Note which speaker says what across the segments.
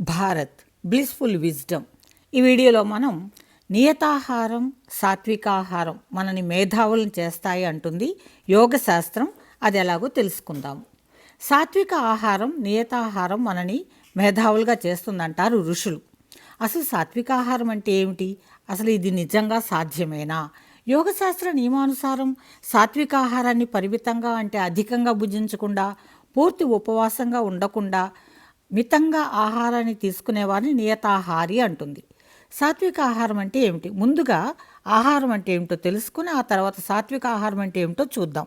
Speaker 1: Bharat blissful wisdom ఈ వీడియోలో మనం నియతాహారం సాత్వికాహారం మనని మేధావులను చేస్తాయి అంటుంది యోగ శాస్త్రం. అది ఎలాగో తెలుసుకుందాము సాత్విక ఆహారం నియతాహారం మనని మేధావులుగా చేస్తుందంటారు ఋషులు. అసలు సాత్విక ఆహారం అంటే ఏమిటి? అసలు ఇది నిజంగా సాధ్యమేనా? యోగశాస్త్ర నియమానుసారం సాత్విక ఆహారాన్ని పరిమితంగా అంటే అధికంగా భుజించకుండా పూర్తి ఉపవాసంగా ఉండకుండా మితంగా ఆహారాన్ని తీసుకునేవారిని నియతాహారి అంటుంది. సాత్విక ఆహారం అంటే ఏమిటి? ముందుగా ఆహారం అంటే ఏమిటో తెలుసుకుని ఆ తర్వాత సాత్విక ఆహారం అంటే ఏమిటో చూద్దాం.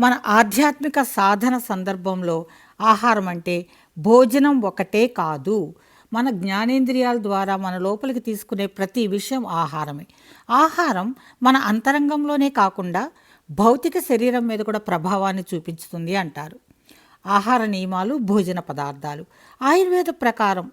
Speaker 1: మన ఆధ్యాత్మిక సాధన సందర్భంలో ఆహారం అంటే భోజనం ఒకటే కాదు. మన జ్ఞానేంద్రియాల ద్వారా మన లోపలికి తీసుకునే ప్రతి విషయం ఆహారమే. ఆహారం మన అంతరంగంలోనే కాకుండా భౌతిక శరీరం మీద కూడా ప్రభావాన్ని చూపించుతుంది అంటారు. ఆహార నియమాలు భోజన పదార్థాలు. ఆయుర్వేద ప్రకారం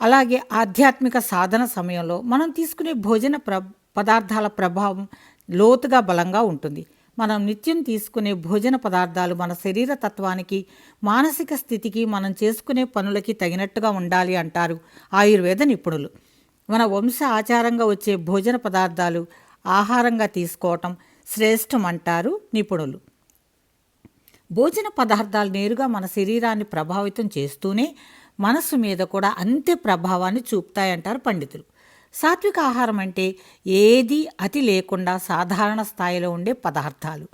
Speaker 1: అలాగే ఆధ్యాత్మిక సాధన సమయంలో మనం తీసుకునే భోజన ప్ర పదార్థాల ప్రభావం లోతుగా బలంగా ఉంటుంది. మనం నిత్యం తీసుకునే భోజన పదార్థాలు మన శరీర తత్వానికి మానసిక స్థితికి మనం చేసుకునే పనులకి తగినట్టుగా ఉండాలి అంటారు ఆయుర్వేద నిపుణులు. మన వంశ ఆచారంగా వచ్చే భోజన పదార్థాలు ఆహారంగా తీసుకోవటం శ్రేష్టం అంటారు నిపుణులు. భోజన పదార్థాలు నేరుగా మన శరీరాన్ని ప్రభావితం చేస్తూనే మనస్సు మీద కూడా అంతే ప్రభావాన్ని చూపుతాయంటారు పండితులు. సాత్విక ఆహారం అంటే ఏది అతి లేకుండా సాధారణ స్థాయిలో ఉండే పదార్థాలు.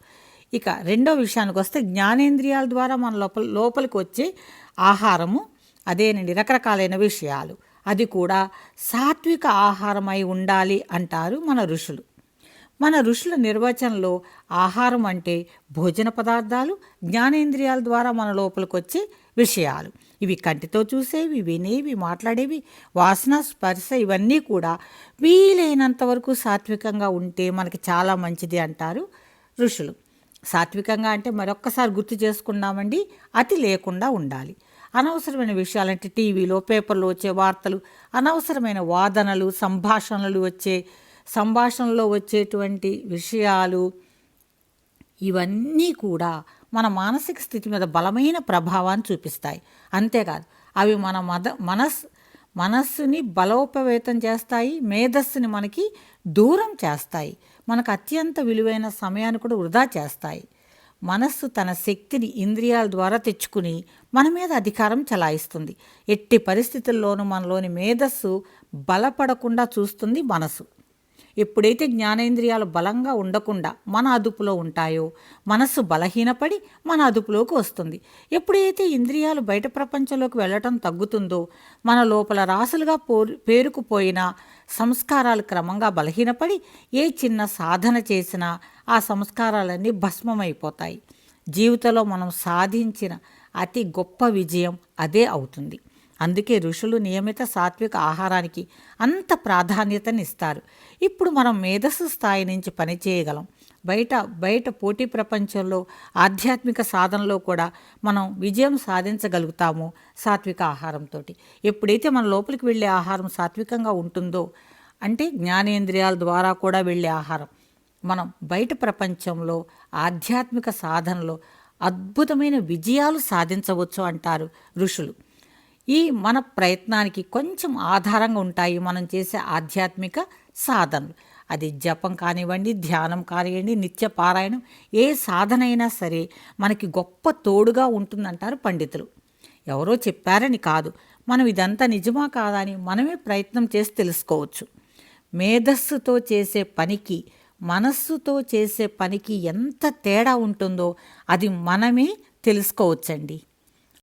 Speaker 1: ఇక రెండో విషయానికి వస్తే జ్ఞానేంద్రియాల ద్వారా మన లోపల లోపలికి వచ్చే ఆహారము అదేనండి రకరకాలైన విషయాలు. అది కూడా సాత్విక ఆహారమై ఉండాలి అంటారు మన ఋషులు. మన ఋషుల నిర్వచనంలో ఆహారం అంటే భోజన పదార్థాలు జ్ఞానేంద్రియాల ద్వారా మన లోపలికొచ్చే విషయాలు. ఇవి కంటితో చూసేవి వినేవి మాట్లాడేవి వాసన స్పర్శ ఇవన్నీ కూడా వీలైనంత వరకు సాత్వికంగా ఉంటే మనకి చాలా మంచిది అంటారు ఋషులు. సాత్వికంగా అంటే మరొక్కసారి గుర్తు చేసుకున్నామండి అతి లేకుండా ఉండాలి. అనవసరమైన విషయాలంటే టీవీలో పేపర్లో వచ్చే వార్తలు అనవసరమైన వాదనలు సంభాషణలు వచ్చే సంభాషణలో వచ్చేటువంటి విషయాలు ఇవన్నీ కూడా మన మానసిక స్థితి మీద బలమైన ప్రభావాన్ని చూపిస్తాయి. అంతేకాదు అవి మన మద మనస్ మనస్సుని బలోపవేతం చేస్తాయి మేధస్సుని మనకి దూరం చేస్తాయి మనకు అత్యంత విలువైన సమయాన్ని కూడా వృధా చేస్తాయి. మనస్సు తన శక్తిని ఇంద్రియాల ద్వారా తెచ్చుకుని మన మీద అధికారం చలాయిస్తుంది. ఎట్టి పరిస్థితుల్లోనూ మనలోని మేధస్సు బలపడకుండా చూస్తుంది మనసు. ఎప్పుడైతే జ్ఞానేంద్రియాలు బలంగా ఉండకుండా మన అదుపులో ఉంటాయో మనస్సు బలహీనపడి మన అదుపులోకి వస్తుంది. ఎప్పుడైతే ఇంద్రియాలు బయట ప్రపంచంలోకి వెళ్ళటం తగ్గుతుందో మన లోపల రాసులుగా పేరుకుపోయిన సంస్కారాలు క్రమంగా బలహీనపడి ఏ చిన్న సాధన చేసినా ఆ సంస్కారాలన్నీ భస్మమైపోతాయి. జీవితంలో మనం సాధించిన అతి గొప్ప విజయం అదే అవుతుంది. అందుకే ఋషులు నియమిత సాత్విక ఆహారానికి అంత ప్రాధాన్యతనిస్తారు ఇప్పుడు మనం మేధస్సు స్థాయి నుంచి పనిచేయగలం బయట బయట పోటీ ప్రపంచంలో ఆధ్యాత్మిక సాధనలో కూడా మనం విజయం సాధించగలుగుతాము సాత్విక ఆహారంతో ఎప్పుడైతే మన లోపలికి వెళ్ళే ఆహారం సాత్వికంగా ఉంటుందో అంటే జ్ఞానేంద్రియాల ద్వారా కూడా వెళ్ళే ఆహారం. మనం బయట ప్రపంచంలో ఆధ్యాత్మిక సాధనలో అద్భుతమైన విజయాలు సాధించవచ్చు అంటారు ఋషులు. ఈ మన ప్రయత్నానికి కొంచెం ఆధారంగా ఉంటాయి మనం చేసే ఆధ్యాత్మిక సాధనలు. అది జపం కానివ్వండి ధ్యానం కానివ్వండి నిత్య పారాయణం ఏ సాధన అయినా సరే మనకి గొప్ప తోడుగా ఉంటుందంటారు పండితులు. ఎవరో చెప్పారని కాదు. మనం ఇదంతా నిజమా కాదా అని మనమే ప్రయత్నం చేసి తెలుసుకోవచ్చు. మేధస్సుతో చేసే పనికి మనస్సుతో చేసే పనికి ఎంత తేడా ఉంటుందో అది మనమే తెలుసుకోవచ్చండి.